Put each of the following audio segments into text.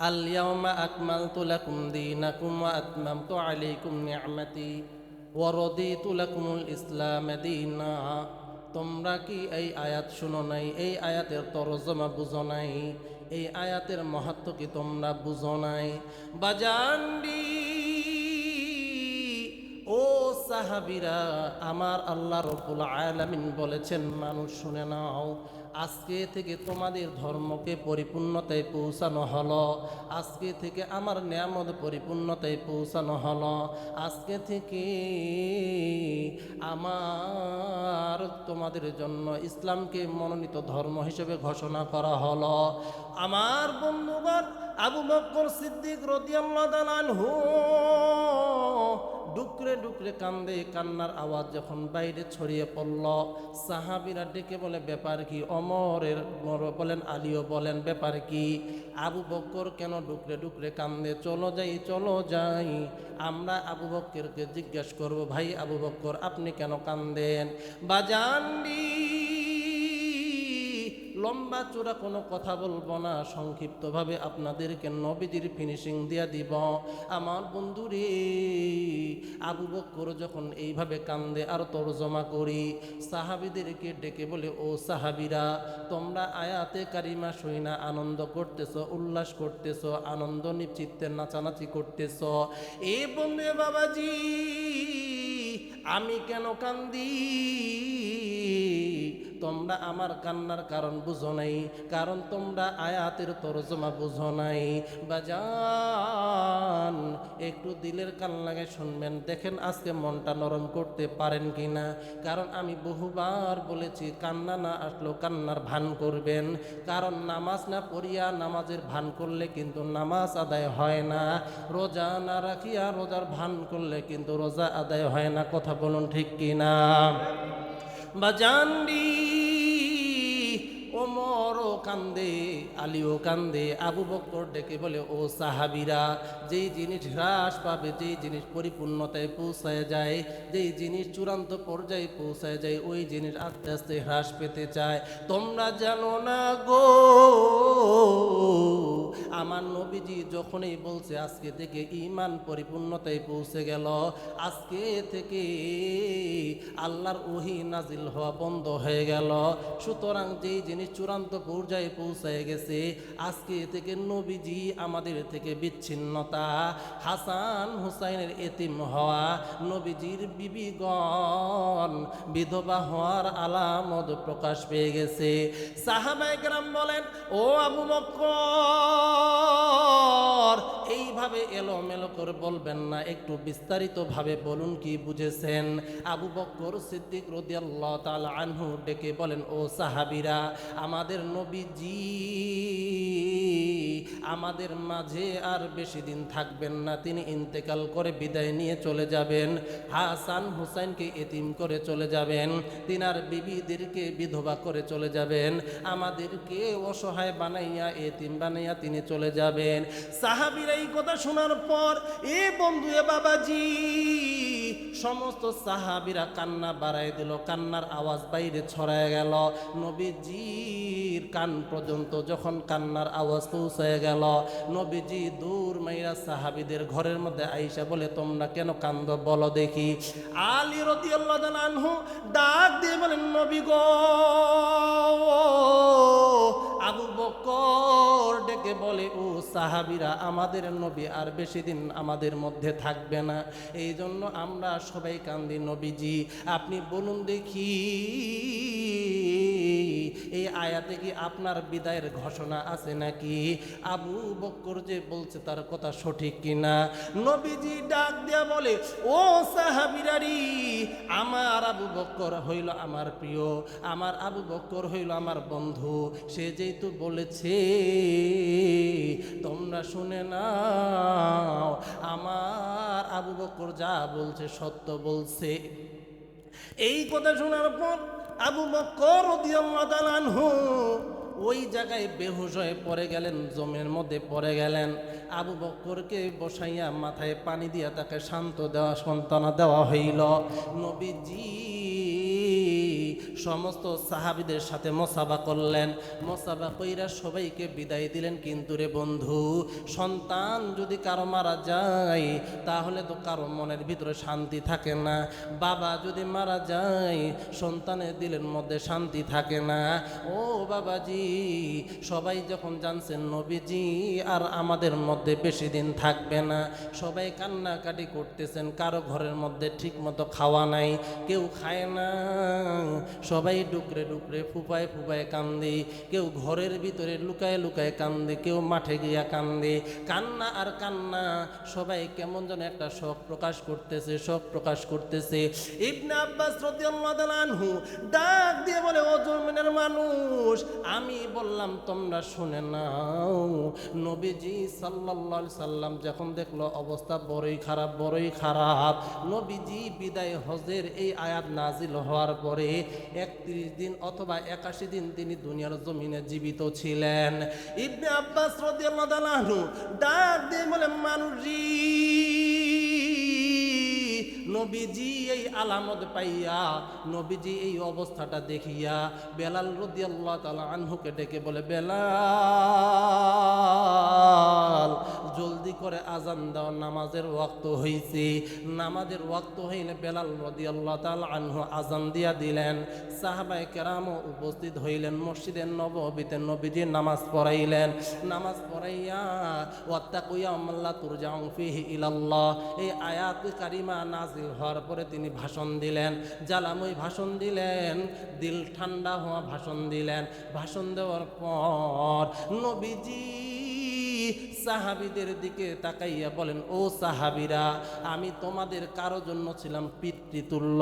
اليوم أكملت لكم دينكم وأتممت عليكم نعمتي ورضيت لكم الإسلام دينا তোমরা কি এই আয়াত শুনো নাই এই আয়াতের তরজমা বুঝো নাই এই আয়াতের মহত্ব কি তোমরা বুঝো নাই বাজান্ডি ও সাহাবিরা আমার আল্লাহ রব্বুল আলামিন বলেছেন মানুষ শুনে নাও আজকে থেকে তোমাদের ধর্মকে পরিপূর্ণতায় পৌঁছানো হলো। আজকে থেকে আমার নিয়ামত পরিপূর্ণতায় পৌঁছানো হলো। আজকে থেকে আমার তোমাদের জন্য ইসলামকে মনোনীত ধর্ম হিসেবে ঘোষণা করা হলো। আমার বন্ধুগণ, আবু বকর সিদ্দিক রদিয়াল্লাহু তাআলা আনহু ডুকরে ডুকরে কান্দে, কান্নার আওয়াজ যখন বাইরে ছড়িয়ে পড়ল, সাহাবিরা ডেকে বলে, ব্যাপার কি? অমরের মর বলেন, আলীও বলেন, ব্যাপার কি? আবু বক্কর কেন ডুকরে ডুকরে কান্দে? চলো যাই চলো যাই। আমরা আবু বক্করকে জিজ্ঞেস করব, ভাই আবু বক্কর, আপনি কেন কান্দেন? বাজান্ডি লম্বা চূড়া কোনো কথা বলব না, সংক্ষিপ্তভাবে আপনাদেরকে নবীজির ফিনিশিং দিয়া দিব। আমার বন্ধুরে, আবু বক্কর যখন এইভাবে কান্দে, আর তর্জমা করি, সাহাবিদেরকে ডেকে বলে, ও সাহাবিরা, তোমরা আয়াতে কারিমা সইনা আনন্দ করতেছ, উল্লাস করতেছ, আনন্দ নিশ্চিত্তে নাচানাচি করতেছ। এ বন্ধু বাবাজি, আমি কেন কান্দি? তোমরা আমার কান্নার কারণ বুঝো নাই, কারণ তোমরা আয়াতের তরজমা বুঝো নাই। বাজান, একটু দিলের কান লাগে শুনবেন, দেখেন আজকে মনটা নরম করতে পারেন কি না কারণ আমি বহুবার বলেছি, কান্না না আসলেও কান্নার ভান করবেন। কারণ নামাজ না পড়িয়া নামাজের ভান করলে কিন্তু নামাজ আদায় হয় না। রোজা না রাখিয়া রোজার ভান করলে কিন্তু রোজা আদায় হয় না, কথা বলুন ঠিক কি না বাজান্ডি ওমরও কান্দে, আলীও কান্দে, আবু বক্কর ডেকে বলে, ও সাহাবিরা, যেই জিনিস হ্রাস পাবে, যেই জিনিস পরিপূর্ণতায় পৌঁছায় যায়, যেই জিনিস চূড়ান্ত পর্যায়ে পৌঁছায় যায়, ওই জিনিস আস্তে আস্তে হ্রাস পেতে চায়। তোমরা জানো না গো আমার নবীজি যখনই বলছে, আজকে থেকে ইমান পরিপূর্ণতায় পৌঁছে গেল। আজকে থেকে আল্লাহর ওহি নাজিল হওয়া বন্ধ হয়ে গেল। সুতরাং যেই জিনিস চূড়ান্ত পর্যায়ে পৌঁছায় গেছে, আজকে থেকে নবীজি আমাদের থেকে বিচ্ছিন্নতা। হাসান হুসাইনের এতিম হওয়া, নবীজির বিবিগণ বিধবা হওয়ার আলামত প্রকাশ পেয়ে গেছে। সাহাবাইকরাম বলেন, ও আবু এলোমেলো করে বলবেন না, একটু বিস্তারিতভাবে বলুন কি বুঝেছেন? আবু বক্কর সিদ্দিক রদিয়াল্লাহ তাআলা আনহু ডেকে বলেন, ও সাহাবিরা, আমাদের নবীজি আমাদের মাঝে আর বেশি দিন থাকবেন না, তিনি ইন্তেকাল করে বিদায় নিয়ে চলে যাবেন। হাসান হুসাইনকে এতিম করে চলে যাবেন, তিনার বিবিদেরকে বিধবা করে চলে যাবেন। আমাদেরকে অসহায় বানাইয়া, এতিম বানাইয়া তিনি চলে যাবেন। সাহাবিরা এই কথা শোনার পর, এ বন্ধু, এ বাবাজি, সমস্ত সাহাবিরা কান্না বাড়াই দিল, কান্নার আওয়াজ বাইরে ছড়ায় গেল। নবীজির কান পর্যন্ত যখন কান্নার আওয়াজ পৌঁছায় গেল, নবীজি দূর মাইরা সাহাবিদের ঘরের মধ্যে আইসা বলে, তোমরা কেন কান্দ বলো দেখি? আলী রদিয়াল্লাহু তাআলা আনহু ডাক দিয়ে বলেন, নবী গো আবু বকর ডেকে বলে, ও সাহাবিরা, আমাদের নবী আর বেশি দিন আমাদের মধ্যে থাকবে না। এই জন্য আমরা সবাই কান্দি নবীজি। আপনি বলুন দেখি এই আয়াতে কি আপনার বিদায়ের ঘোষণা আছে নাকি? আবু বক্কর যে বলছে তার কথা সঠিক কিনা? নবীজি ডাক দেয়া বলে, ও সাহাবিরারি, আমার আবু বক্কর হইল আমার প্রিয়, আমার আবু বক্কর হইল আমার বন্ধু। সে যেহেতু বলেছে, তোমরা শুনে নাও, আমার আবু বক্কর যা বলছে সত্য বলছে। এই কথা শোনার পর আবু মক্কর আনহু ওই জায়গায় বেহুশ হয়ে পড়ে গেলেন, জমের মধ্যে পড়ে গেলেন। আবু বকরকে বসাইয়া মাথায় পানি দিয়া তাকে শান্ত দেওয়া সন্তানা দেওয়া হইল। নবীজি সমস্ত সাহাবিদের সাথে মোসাবা করলেন। মোসাবা কইরা সবাইকে বিদায় দিলেন, কিন্তু রে বন্ধু, সন্তান যদি কারও মারা যায়, তাহলে তো কারও মনের ভিতরে শান্তি থাকে না। বাবা যদি মারা যায়, সন্তানের দিলের মধ্যে শান্তি থাকে না। ও বাবাজি, সবাই যখন জানছেন নবীজি আর আমাদের মধ্যে বেশি দিন থাকবে না, সবাই কান্নাকাটি করতেছেন, কারও ঘরের মধ্যে ঠিক মতো খাওয়া নাই, কেউ খায় না। সবাই ডুকরে ডুকরে ফুপায় ফুপায় কান্দে, কেউ ঘরের ভিতরে লুকায় লুকায় কান্দে, কেউ মাঠে গিয়া কান্দে। কান্না আর কান্না, সবাই কেমন যেন একটা শখ প্রকাশ করতেছে শখ প্রকাশ করতেছে। ইবনে আব্বাস ডাক দিয়ে বলে, ও জমিনের মানুষ, আমি বললাম, তোমরা শুনে নাও। নবীজি সাল্লাল্লাহু সাল্লাম যখন দেখল, অবস্থা বড়ই খারাপ বড়ই খারাপ। নবীজি বিদায় হজের এই আয়াত নাজিল হওয়ার পরে একত্রিশ দিন অথবা একাশি দিন তিনি দুনিয়ার জমিনে জীবিত ছিলেন। ইবনে আব্বাস রাদিয়াল্লাহু ডাক দিয়ে বলে মানুষ, নবীজি এই আলামত পাইয়া, নবীজি এই অবস্থাটা দেখিয়া বেলাল রদি আল্লাহ তালা আনহুকে ডেকে বলে, বেলাল জলদি করে আজান দাও, নামাজের ওয়াক্ত হইছে। নামাজের ওয়াক্ত হইলে বেলাল রদি আল্লাহ তালা আনহু আজান দিয়া দিলেন। সাহাবাই কেরামও উপস্থিত হইলেন, মসজিদের নবীতে নবীজি নামাজ পড়াইলেন। নামাজ পড়াইয়া, ওয়াত্তাকুয়া আল্লাহ তুরজাউং ফিহি ইলাল্লাহ, এই আয়াত কারিমা নাজিল হওয়ার পরে তিনি ভাষণ দিলেন। জ্বালাময় ভাষণ দিলেন, দিল ঠান্ডা হওয়া ভাষণ দিলেন। ভাষণ দেওয়ার পর নবীজি সাহাবিদের দিকে তাকাইয়া বলেন, ও সাহাবিরা, আমি তোমাদের কারও জন্য ছিলাম পিতৃতুল্য,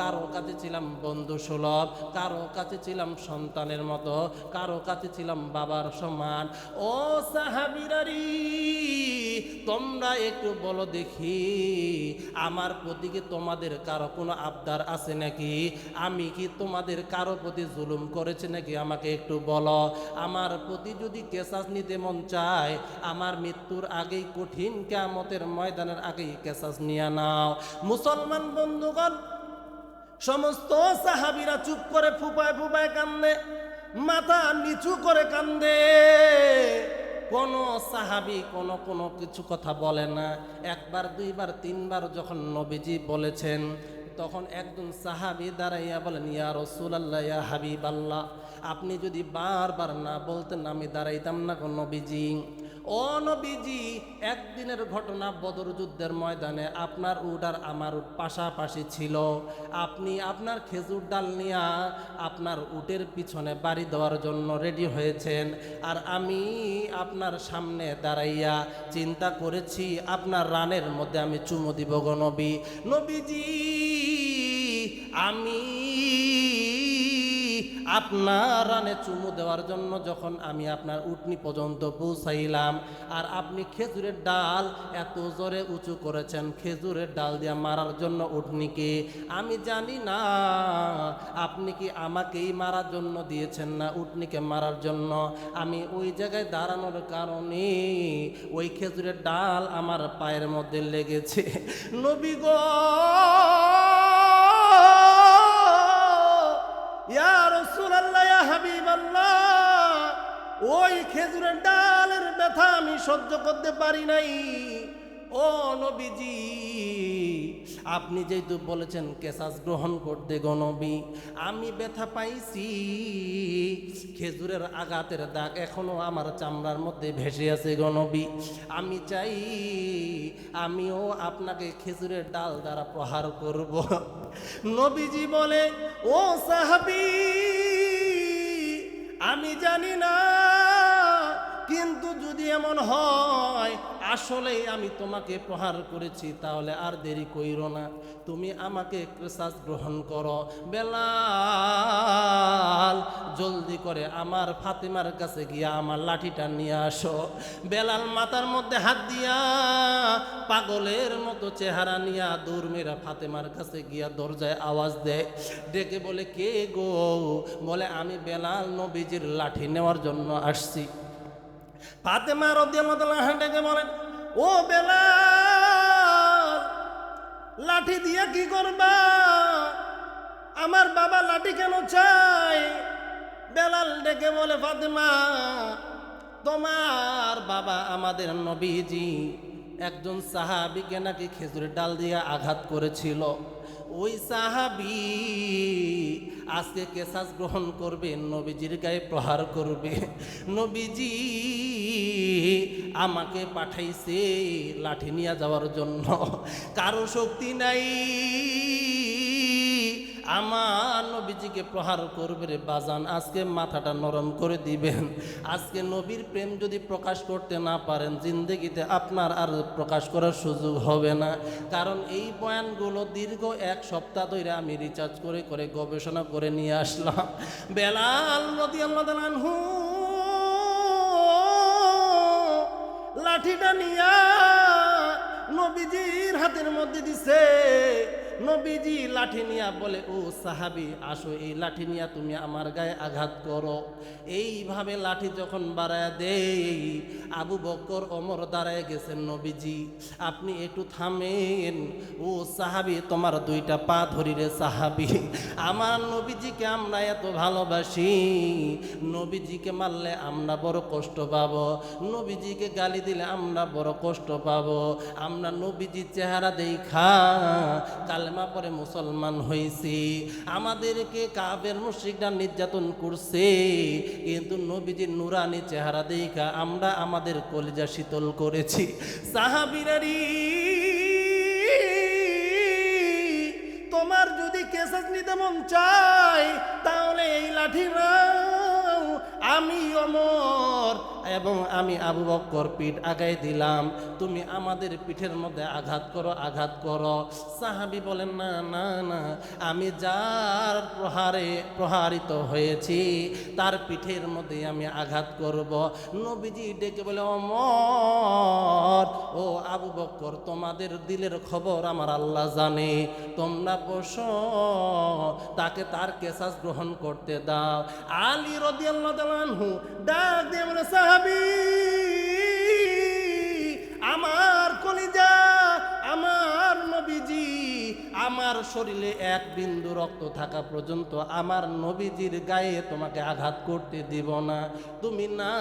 কারও কাছে ছিলাম বন্ধু সুলভ, কারও কাছে ছিলাম সন্তানের মতো, কারও কাছে ছিলাম বাবার সমান। ও সাহাবিরারি, তোমরা একটু বলো দেখি, আমার প্রতি কি তোমাদের কারও কোনো আবদার আছে নাকি? আমি কি তোমাদের কারও প্রতি জুলুম করেছি নাকি? আমাকে একটু বলো। আমার প্রতি যদি কেসাস নিতে মন চায়, আমার মৃত্যুর আগেই কঠিন কেয়ামতের ময়দানের আগেই কেসাস নিয়ে নাও। মুসলমান বন্ধুগণ, সমস্ত সাহাবিরা চুপ করে ফুপায় ফুপায় কান্দে, মাথা নিচু করে কান্দে। কোন সাহাবি কোন কোনো কিছু কথা বলে না। একবার, দুইবার, তিনবার যখন নবীজি বলেছেন, তখন একজন সাহাবি দাঁড়াইয়া বলেন, ইয়া রসুল আল্লাহ ইয়া হাবিব আল্লাহ আপনি যদি বারবার না বলতেন আমি দাঁড়াইতাম না কোন নবীজি। ও নবীজি একদিনের ঘটনা বদর যুদ্ধের ময়দানে আপনার উট আর আমার উট পাশাপাশি ছিল। আপনি আপনার খেজুর ডাল নিয়া আপনার উটের পিছনে বাড়ি দেওয়ার জন্য রেডি হয়েছেন। আর আমি আপনার সামনে দাঁড়াইয়া চিন্তা করেছি, আপনার রানের মধ্যে আমি চুমু দিব গো নবী। নবীজি, আমি আপনার রানে চুমু দেওয়ার জন্য যখন আমি আপনার উটনি পর্যন্ত পৌঁছাইলাম, আর আপনি খেজুরের ডাল এত জোরে উঁচু করেছেন, খেজুরের ডাল দিয়ে মারার জন্য উটনিকে আমি জানি না, আপনি কি আমাকেই মারার জন্য দিয়েছেন না উটনিকে মারার জন্য? আমি ওই জায়গায় দাঁড়ানোর কারণে ওই খেজুরের ডাল আমার পায়ের মধ্যে লেগেছে। নবী ওই খেজুরের ডালের ব্যথা আমি সহ্য করতে পারি নাই। ও নবীজি আপনি যেহেতু বলেছেন কেসাস গ্রহণ করতে গণবী আমি ব্যথা পাইছি। খেজুরের আঘাতের দাগ এখনও আমার চামড়ার মধ্যে ভেসে আছে গণবী আমি চাই, আমিও আপনাকে খেজুরের ডাল দ্বারা প্রহার করব। নবীজি বলে, ও সাহাবি, আমি জানি না, কিন্তু যদি এমন হয় আসলে আমি তোমাকে প্রহার করেছি, তাহলে আর দেরি কইর না। তুমি আমাকে ক্রেসাস গ্রহণ করো। বেলাল, জলদি করে আমার ফাতেমার কাছে গিয়া আমার লাঠিটা নিয়ে আসো। বেলাল মাথার মধ্যে হাত দিয়া পাগলের মতো চেহারা নিয়া দূর মেরা ফাতেমার কাছে গিয়া দরজায় আওয়াজ দেয়। ডেকে বলে, কে গো? বলে, আমি বেলাল নবীজির লাঠি নেওয়ার জন্য আসছি। ফাতেমা রদিয়াল্লাহু ডেকে বলেন, ও বেলাল, লাঠি দিয়ে কি করবা? আমার বাবা লাঠি কেন চাই বেলাল ডেকে বলে, ফাতেমা, তোমার বাবা আমাদের নবীজি একজন সাহাবিকে নাকি খেজুরের ডাল দিয়ে আঘাত করেছিল। ওই সাহাবি আজকে কেসাস গ্রহণ করবে, নবীজির গায়ে প্রহার করবে। নবীজি আমাকে পাঠাইছে লাঠি নিয়ে যাওয়ার জন্য। কারও শক্তি নাই। আমার নবীজিকে প্রহার করবে রে বাজান, আজকে মাথাটা নরম করে দিবেন। আজকে নবীর প্রেম যদি প্রকাশ করতে না পারেন, জিন্দগিতে আপনার আর প্রকাশ করার সুযোগ হবে না। কারণ এই বয়ানগুলো দীর্ঘ এক সপ্তাহ ধরে আমি রিচার্জ করে করে, গবেষণা করে নিয়ে আসলাম। বেলাল নদী আল্লাহ লাঠিটা নিয়া নবীজির হাতের মধ্যে দিছে। নবীজি লাঠি নিয়া বলে, ও সাহাবি, আসো এই লাঠি নিয়া তুমি আমার গায়ে আঘাত করো। এইভাবে লাঠি যখন বাড়ায় দেই, আবু বকর অমর দাঁড়ায় গেছেন, নবীজি, আপনি একটু থামেন। ও সাহাবি, তোমার দুইটা পা ধরি রে সাহাবি। আমার নবীজিকে আমরা এত ভালোবাসি। নবীজিকে মারলে আমরা বড় কষ্ট পাবো। নবীজিকে গালি দিলে আমরা বড় কষ্ট পাবো। আমরা নবীজির চেহারা দেখা কালেমা পরে মুসলমান হয়েছি। আমাদেরকে কাবের মুশ্রিকরা নির্যাতন করছে। কিন্তু নবীজির নুরানি চেহারা দেখা আমরা আমাদের কলিজা শীতল করেছি। সাহাবিরারি তোমার যদি কেসাস নিতে মন চাই তাহলে এই লাঠি আমি অমর এবং আমি আবু বক্কর পিঠ আগাই দিলাম। তুমি আমাদের পিঠের মধ্যে আঘাত করো আঘাত করো। সাহাবি বলেন, না না না, আমি যার প্রহারে প্রহারিত হয়েছি, তার পিঠের মধ্যে আমি আঘাত করব। নবীজি ডেকে বলে অমর ও আবু বক্কর, তোমাদের দিলের খবর আমার আল্লাহ জানে। তোমরা বসো, তাকে তার কেসাস গ্রহণ করতে দাও। আলী রদি আল্লাহ ডাক দিয়ে বলে সাহাবি আমার কলিজা, আমার নবীজি, আমার শরীরে এক বিন্দু রক্ত থাকা পর্যন্ত আমার নবীজির গায়ে তোমাকে আঘাত করতে দিব না। তুমি না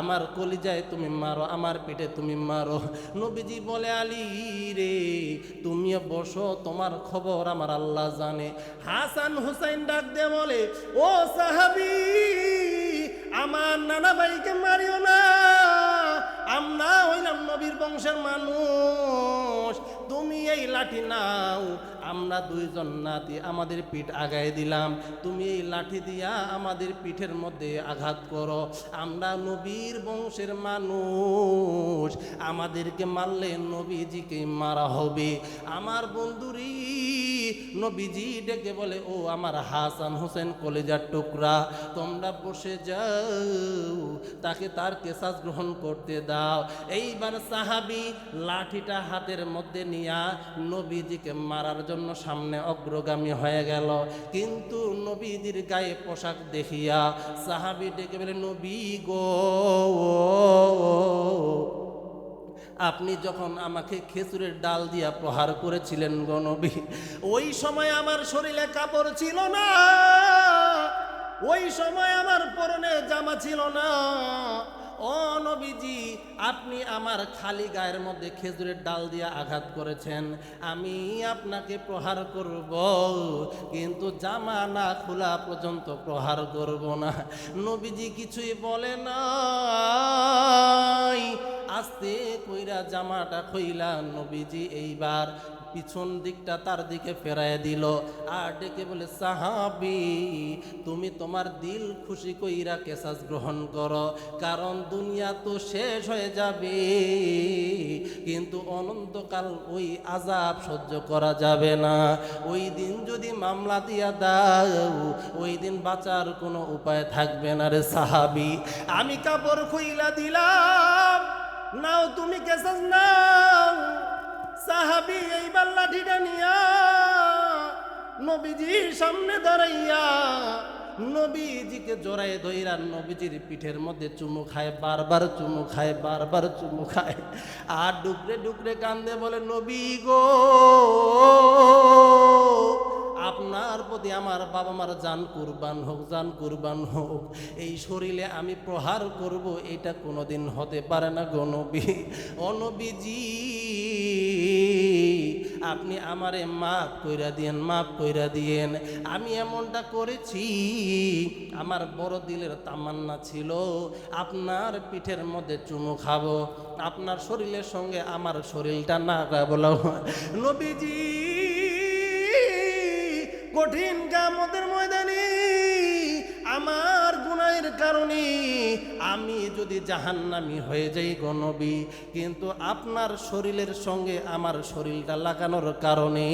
আমার কলিজায় তুমি মারো, আমার পেটে তুমি মারো। নবীজি বলে, আলী রে তুমি বসো, তোমার খবর আমার আল্লাহ জানে। হাসান হুসাইন ডাক দে বলে, ও সাহাবি আমার নানা ভাইকে মারিও না। আমরা হইলাম নবীর বংশের মানুষ। তুমি এই লাঠি নাও, আমরা দুইজন নাতি আমাদের পিঠ আগায় দিলাম। তুমি এই লাঠি দিয়া আমাদের পিঠের মধ্যে আঘাত করো। আমরা নবীর বংশের মানুষ। আমাদেরকে মারলে নবীজিকে মারা হবে। আমার বন্ধুরি নবীজি ডেকে বলে, ও আমার হাসান হোসেন কলেজার টুকরা, তোমরা বসে যাও, তাকে তার কেসাস গ্রহণ করতে দাও। এইবার সাহাবি লাঠিটা হাতের মধ্যে নিয়া নবীজিকে মারার জন্য সামনে অগ্রগামী হয়ে গেল। কিন্তু নবীজির গায়ে পোশাক দেখিয়া সাহাবি ডেকে বলে, নবী গো আপনি যখন আমাকে খেজুরের ডাল দিয়া প্রহার করেছিলেন গনবী, ওই সময় আমার শরীরে কাপড় ছিল না। ওই সময় আমার পরনে জামা ছিল না। ও নবীজি, আপনি আমার খালি গায়ের মধ্যে খেজুরের ডাল দিয়ে আঘাত করেছেন। আমি আপনাকে প্রহার করব, কিন্তু জামা না খোলা পর্যন্ত প্রহার করব না। নবীজি কিছুই বলে নাই। আস্তে কইরা জামাটা খইলা নবীজি এইবার পিছন দিকটা তার দিকে ফেরায় দিল আর ডেকে বলে, সাহাবি, তুমি তোমার দিল খুশি কইরা কেসাস গ্রহণ করো, কারণ দুনিয়া তো শেষ হয়ে যাবে, কিন্তু অনন্তকাল ওই আজাব সহ্য করা যাবে না। ওই দিন যদি মামলা দিয়া দাও, ওই দিন বাঁচার কোনো উপায় থাকবে না রে সাহাবি। আমি কাপড় খুইলা দিলাম নাও, তুমি কেসাস নাও। সাহাবি এইবার লাঠিটা নিয়া নবীজির সামনে দাঁড়াইয়া নবীজিকে জোড়াই ধইরা নবীজির পিঠের মধ্যে চুমু খায়, বারবার চুমু খায়, বারবার চুমু খায়। আর ডুকরে ডুকরে কান্দে বলে, নবী গো আমার বাবা মার জান কুরবান হোক, জান কুরবান হোক, এই শরীরে আমি প্রহার করব, এটা কোনোদিন হতে পারে না গনবী অনবীজি আপনি আমারে মাফ কইরা দিয়েন, মাফ কইরা দিয়েন। আমি এমনটা করেছি, আমার বড় দিলের তামান্না ছিল, আপনার পিঠের মধ্যে চুমু খাব, আপনার শরীরের সঙ্গে আমার শরীরটা না বলো নবীজি কঠিন কামতের ময়দানে আমার গুনাহের কারণে আমি যদি জাহান্নামি হয়ে যাই গনবী কিন্তু আপনার শরীরের সঙ্গে আমার শরীরটা লাগানোর কারণে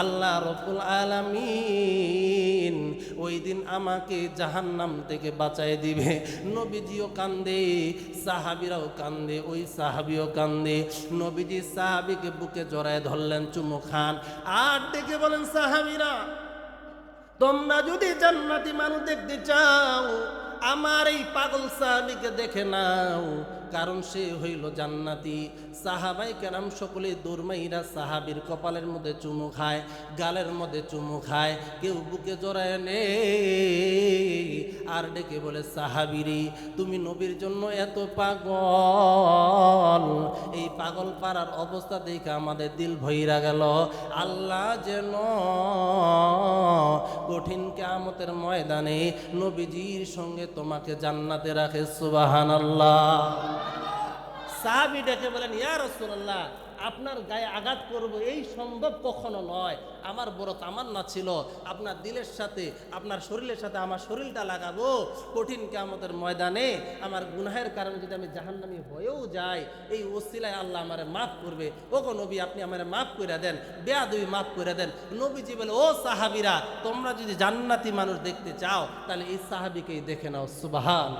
আল্লাহ রফুল আলামিন ওই দিন আমাকে জাহান্নাম থেকে বাঁচায় দিবে। নবীজিও কান্দে, সাহাবিরাও কান্দে, ওই সাহাবিও কান্দে। নবীজি সাহাবিকে বুকে জড়ায় ধরলেন চুমু খান। আর ডেকে বলেন, সাহাবিরা তোমরা যদি জান্নাতি মানুষ দেখতে চাও আমার এই পাগল সাহাবিকে দেখে নাও, কারণ সে হইল জান্নাতি। সাহাবাই কেরাম সকলে দুর্মাইরা সাহাবির কপালের মধ্যে চুমু খায়, গালের মধ্যে চুমু খায়, কেউ বুকে জড়ায় নে, আর ডেকে বলে, সাহাবিরি, তুমি নবীর জন্য এত পাগল। এই পাগল পাড়ার অবস্থা দেখে আমাদের দিল ভইরা গেল। আল্লাহ যেন কঠিন কেয়ামতের ময়দানে নবীজির সঙ্গে তোমাকে জান্নাতে রাখে সুবাহান আল্লাহ সাহাবি ডেকে বলেন ইয়া রসুল্লাহ আপনার গায়ে আঘাত করব, এই সম্ভব কখনো নয়। আমার বড় তামান্না ছিল, আপনার দিলের সাথে, আপনার শরীরের সাথে আমার শরীরটা লাগাবো। কঠিন কামতের ময়দানে আমার গুনাহের কারণে যদি আমি জাহান্নামি হয়েও যাই, এই ওসিলায় আল্লাহ আমারে মাফ করবে। ও গো নবী, আপনি আমারে মাফ করে দেন, বেয়াদবি মাফ করে দেন। নবীজি বলে, ও সাহাবিরা, তোমরা যদি জান্নাতি মানুষ দেখতে চাও, তাহলে এই সাহাবিকেই দেখে নাও, সুবাহান